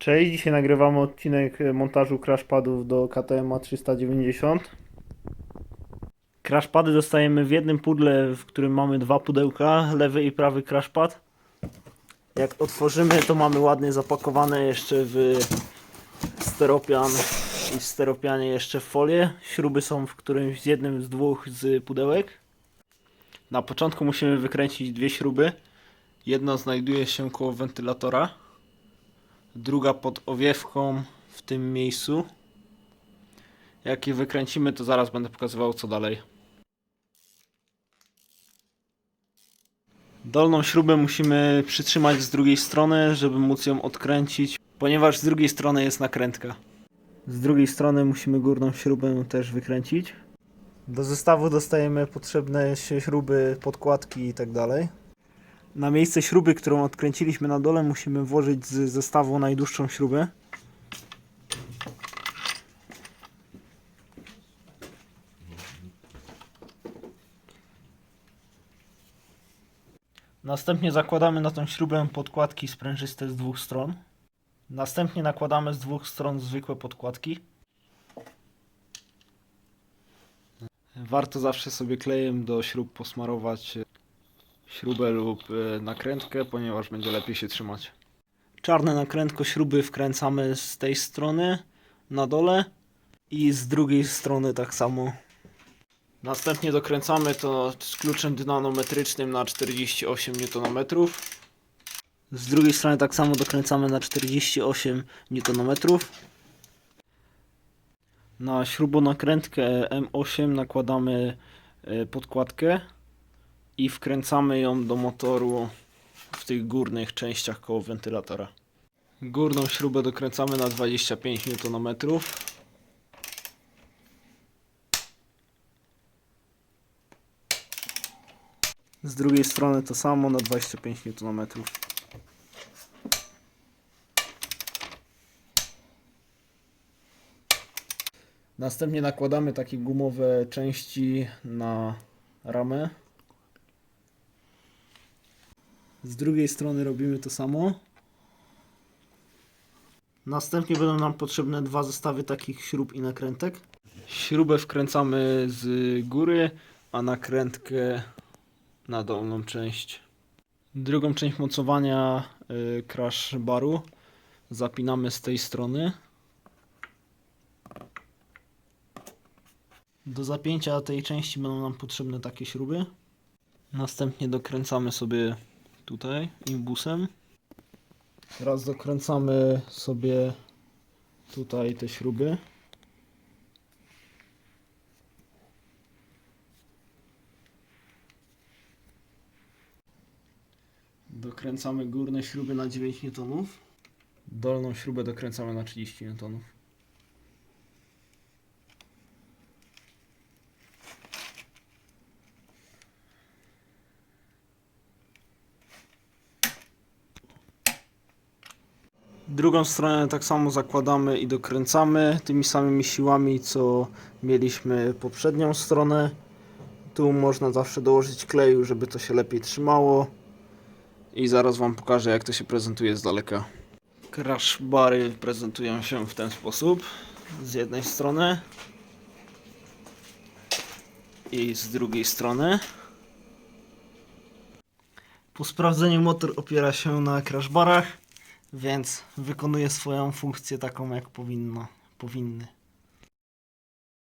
Cześć, dzisiaj nagrywamy odcinek e, montażu crashpadów do KTM 390. Crashpady dostajemy w jednym pudle, w którym mamy dwa pudełka, lewy i prawy crashpad. Jak otworzymy, to mamy ładnie zapakowane jeszcze w steropian i w steropianie jeszcze w folię. Śruby są w którymś z jednym z dwóch z pudełek. Na początku musimy wykręcić dwie śruby. Jedna znajduje się koło wentylatora druga pod owiewką w tym miejscu. Jak je wykręcimy, to zaraz będę pokazywał co dalej. Dolną śrubę musimy przytrzymać z drugiej strony, żeby móc ją odkręcić, ponieważ z drugiej strony jest nakrętka. Z drugiej strony musimy górną śrubę też wykręcić. Do zestawu dostajemy potrzebne śruby, podkładki i tak. Na miejsce śruby, którą odkręciliśmy na dole, musimy włożyć z zestawu najdłuższą śrubę. Następnie zakładamy na tą śrubę podkładki sprężyste z dwóch stron. Następnie nakładamy z dwóch stron zwykłe podkładki. Warto zawsze sobie klejem do śrub posmarować śrubę lub e, nakrętkę, ponieważ będzie lepiej się trzymać. Czarne nakrętko śruby wkręcamy z tej strony na dole i z drugiej strony tak samo. Następnie dokręcamy to z kluczem dynanometrycznym na 48 Nm. Z drugiej strony tak samo dokręcamy na 48 Nm. Na śrubonakrętkę M8 nakładamy e, podkładkę i wkręcamy ją do motoru w tych górnych częściach koło wentylatora. Górną śrubę dokręcamy na 25 Nm. Z drugiej strony to samo na 25 Nm. Następnie nakładamy takie gumowe części na ramę. Z drugiej strony robimy to samo. Następnie będą nam potrzebne dwa zestawy takich śrub i nakrętek. Śrubę wkręcamy z góry, a nakrętkę na dolną część. Drugą część mocowania y, crash baru zapinamy z tej strony. Do zapięcia tej części będą nam potrzebne takie śruby. Następnie dokręcamy sobie tutaj imbusem. Teraz dokręcamy sobie tutaj te śruby. Dokręcamy górne śruby na 9 N. Dolną śrubę dokręcamy na 30 N. Drugą stronę tak samo zakładamy i dokręcamy tymi samymi siłami, co mieliśmy poprzednią stronę. Tu można zawsze dołożyć kleju, żeby to się lepiej trzymało. I zaraz Wam pokażę, jak to się prezentuje z daleka. Crash bary prezentują się w ten sposób. Z jednej strony i z drugiej strony. Po sprawdzeniu motor opiera się na crash barach, więc wykonuje swoją funkcję taką jak powinno, powinny.